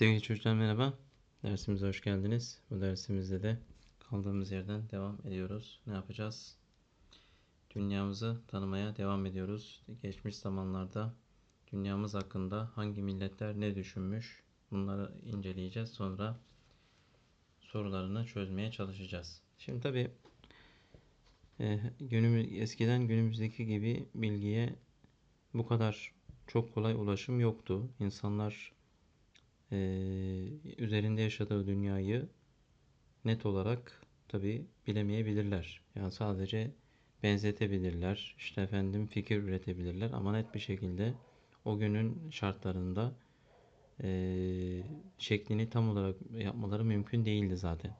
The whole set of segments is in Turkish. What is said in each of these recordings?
Sevgili çocuklar merhaba. Dersimize hoş geldiniz. Bu dersimizde de kaldığımız yerden devam ediyoruz. Ne yapacağız? Dünyamızı tanımaya devam ediyoruz. Geçmiş zamanlarda dünyamız hakkında hangi milletler ne düşünmüş? Bunları inceleyeceğiz. Sonra sorularını çözmeye çalışacağız. Şimdi tabi günümüz, eskiden günümüzdeki gibi bilgiye bu kadar çok kolay ulaşım yoktu. İnsanlar e, üzerinde yaşadığı dünyayı net olarak tabi bilemeyebilirler. Yani sadece benzetebilirler. İşte efendim fikir üretebilirler ama net bir şekilde o günün şartlarında e, şeklini tam olarak yapmaları mümkün değildi zaten.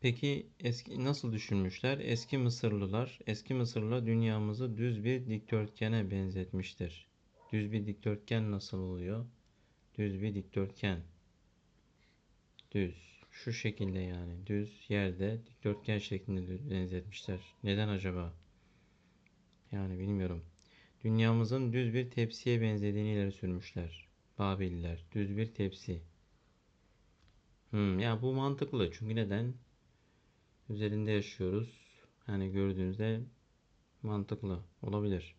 Peki eski nasıl düşünmüşler? Eski Mısırlılar, eski Mısırlılar dünyamızı düz bir dikdörtgene benzetmiştir. Düz bir dikdörtgen nasıl oluyor? Düz bir dikdörtgen. Düz. Şu şekilde yani. Düz yerde dikdörtgen şeklinde benzetmişler. Neden acaba? Yani bilmiyorum. Dünyamızın düz bir tepsiye benzediğini ileri sürmüşler. Babiller. Düz bir tepsi. Hmm, ya bu mantıklı. Çünkü neden? Üzerinde yaşıyoruz. Yani gördüğünüzde mantıklı olabilir.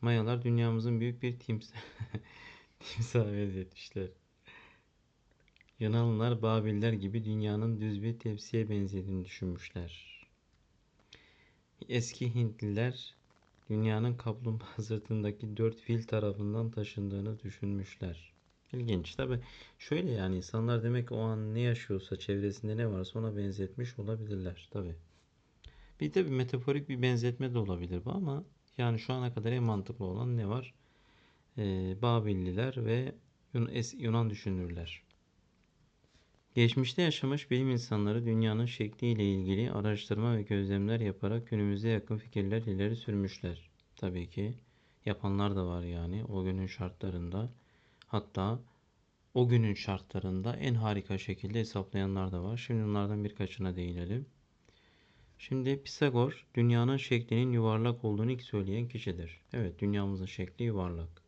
Mayalar dünyamızın büyük bir timsah timsah benzetmişler. Yunanlılar Babiller gibi dünyanın düz bir tepsiye benzediğini düşünmüşler. Eski Hintliler dünyanın kaplumbağa sırtındaki dört fil tarafından taşındığını düşünmüşler. İlginç. Tabi şöyle yani insanlar demek o an ne yaşıyorsa çevresinde ne varsa ona benzetmiş olabilirler. Tabi. Bir de bir metaforik bir benzetme de olabilir bu ama yani şu ana kadar en mantıklı olan ne var? Ee, Babilliler ve Yunan düşünürler. Geçmişte yaşamış bilim insanları dünyanın şekliyle ilgili araştırma ve gözlemler yaparak günümüze yakın fikirler ileri sürmüşler. Tabii ki yapanlar da var yani o günün şartlarında. Hatta o günün şartlarında en harika şekilde hesaplayanlar da var. Şimdi onlardan birkaçına değinelim. Şimdi Pisagor dünyanın şeklinin yuvarlak olduğunu ilk söyleyen kişidir. Evet dünyamızın şekli yuvarlak.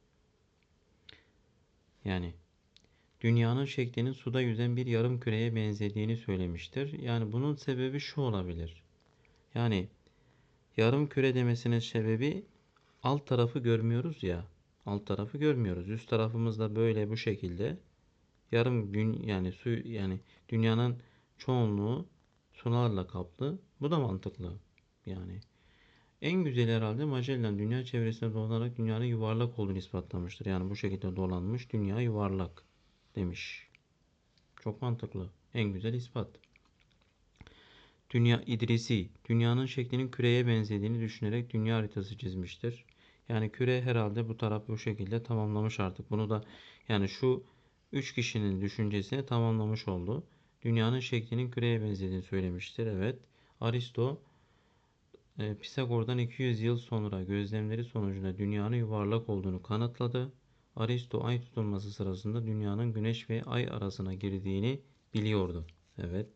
Yani dünyanın şeklinin suda yüzen bir yarım küreye benzediğini söylemiştir. Yani bunun sebebi şu olabilir. Yani yarım küre demesinin sebebi alt tarafı görmüyoruz ya. Alt tarafı görmüyoruz. Üst tarafımızda böyle bu şekilde yarım gün yani su yani dünyanın çoğunluğu sularla kaplı. Bu da mantıklı. Yani en güzel herhalde Magellan dünya çevresinde dolanarak dünyanın yuvarlak olduğunu ispatlamıştır. Yani bu şekilde dolanmış dünya yuvarlak demiş. Çok mantıklı. En güzel ispat. Dünya İdrisi dünyanın şeklinin küreye benzediğini düşünerek dünya haritası çizmiştir. Yani küre herhalde bu taraf bu şekilde tamamlamış artık. Bunu da yani şu üç kişinin düşüncesini tamamlamış oldu. Dünyanın şeklinin küreye benzediğini söylemiştir. Evet. Aristo e, Pisagor'dan 200 yıl sonra gözlemleri sonucunda dünyanın yuvarlak olduğunu kanıtladı. Aristo ay tutulması sırasında dünyanın güneş ve ay arasına girdiğini biliyordu. Evet.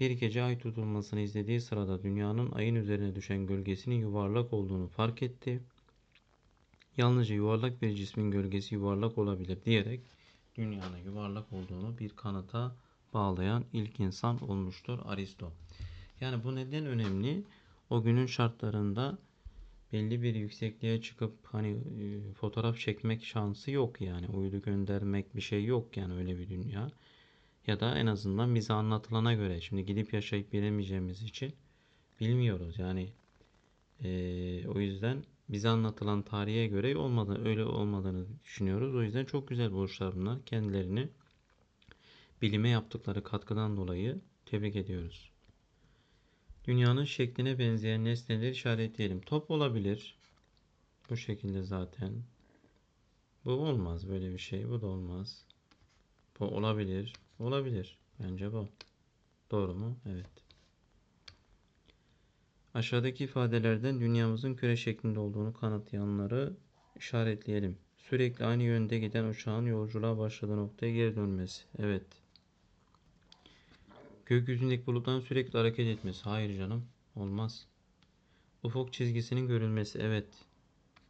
Bir gece ay tutulmasını izlediği sırada dünyanın ayın üzerine düşen gölgesinin yuvarlak olduğunu fark etti. Yalnızca yuvarlak bir cismin gölgesi yuvarlak olabilir diyerek dünyanın yuvarlak olduğunu bir kanıta bağlayan ilk insan olmuştur Aristo. Yani bu neden önemli? O günün şartlarında belli bir yüksekliğe çıkıp hani e, fotoğraf çekmek şansı yok yani. Uydu göndermek bir şey yok yani öyle bir dünya. Ya da en azından bize anlatılana göre şimdi gidip yaşayıp bilemeyeceğimiz için bilmiyoruz. Yani e, o yüzden bize anlatılan tarihe göre olmadı, öyle olmadığını düşünüyoruz. O yüzden çok güzel buluşlar bunlar. Kendilerini bilime yaptıkları katkıdan dolayı tebrik ediyoruz. Dünyanın şekline benzeyen nesneleri işaretleyelim. Top olabilir. Bu şekilde zaten. Bu olmaz böyle bir şey. Bu da olmaz. Bu olabilir. Olabilir. Bence bu. Doğru mu? Evet. Aşağıdaki ifadelerden dünyamızın küre şeklinde olduğunu kanıtlayanları işaretleyelim. Sürekli aynı yönde giden uçağın yolculuğa başladığı noktaya geri dönmesi. Evet. Gökyüzündeki bulutların sürekli hareket etmesi. Hayır canım. Olmaz. Ufuk çizgisinin görülmesi. Evet.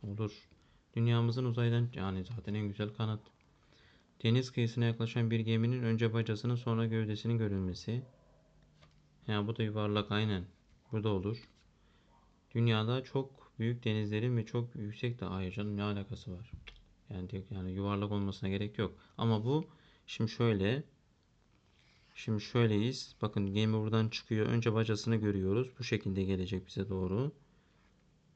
Olur. Dünyamızın uzaydan yani zaten en güzel kanıt. Deniz kıyısına yaklaşan bir geminin önce bacasının sonra gövdesinin görülmesi. Ya bu da yuvarlak aynen. Bu da olur. Dünyada çok büyük denizlerin ve çok yüksek de hayır canım ne alakası var? Yani yani yuvarlak olmasına gerek yok. Ama bu şimdi şöyle Şimdi şöyleyiz. Bakın gemi buradan çıkıyor. Önce bacasını görüyoruz. Bu şekilde gelecek bize doğru.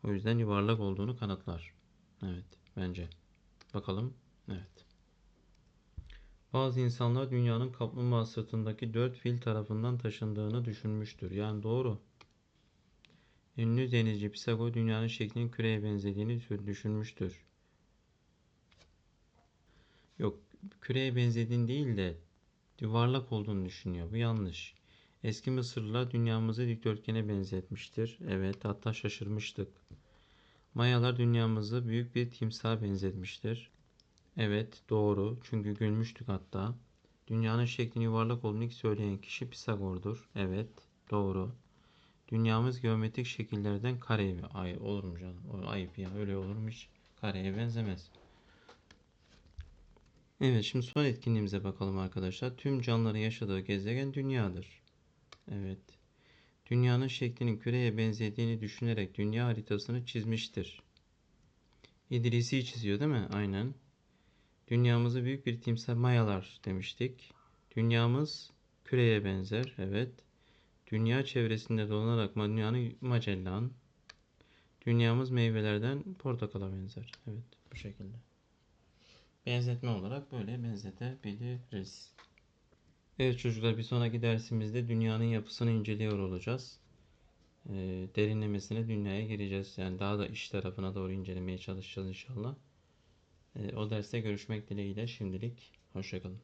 O yüzden yuvarlak olduğunu kanıtlar. Evet bence. Bakalım. Evet. Bazı insanlar dünyanın kaplumbağa sırtındaki dört fil tarafından taşındığını düşünmüştür. Yani doğru. Ünlü denizci Pisagor dünyanın şeklinin küreye benzediğini düşünmüştür. Yok, küreye benzediğini değil de yuvarlak olduğunu düşünüyor. Bu yanlış. Eski Mısırlılar dünyamızı dikdörtgene benzetmiştir. Evet, hatta şaşırmıştık. Mayalar dünyamızı büyük bir timsaha benzetmiştir. Evet, doğru. Çünkü gülmüştük hatta. Dünyanın şeklinin yuvarlak olduğunu ilk söyleyen kişi Pisagor'dur. Evet, doğru. Dünyamız geometrik şekillerden kareye ay olur mu canım? Ayıp ya. Öyle olur mu hiç? Kareye benzemez. Evet, şimdi son etkinliğimize bakalım arkadaşlar. Tüm canlıların yaşadığı gezegen dünyadır. Evet. Dünyanın şeklinin küreye benzediğini düşünerek dünya haritasını çizmiştir. İdrisi çiziyor değil mi? Aynen. Dünyamızı büyük bir timsah mayalar demiştik. Dünyamız küreye benzer. Evet. Dünya çevresinde dolanarak dünyanın Magellan. Dünyamız meyvelerden portakala benzer. Evet, bu şekilde. Benzetme olarak böyle benzetebiliriz. Evet çocuklar bir sonraki dersimizde dünyanın yapısını inceliyor olacağız. Ee, derinlemesine dünyaya gireceğiz. Yani daha da iç tarafına doğru incelemeye çalışacağız inşallah. Ee, o derste görüşmek dileğiyle şimdilik hoşçakalın.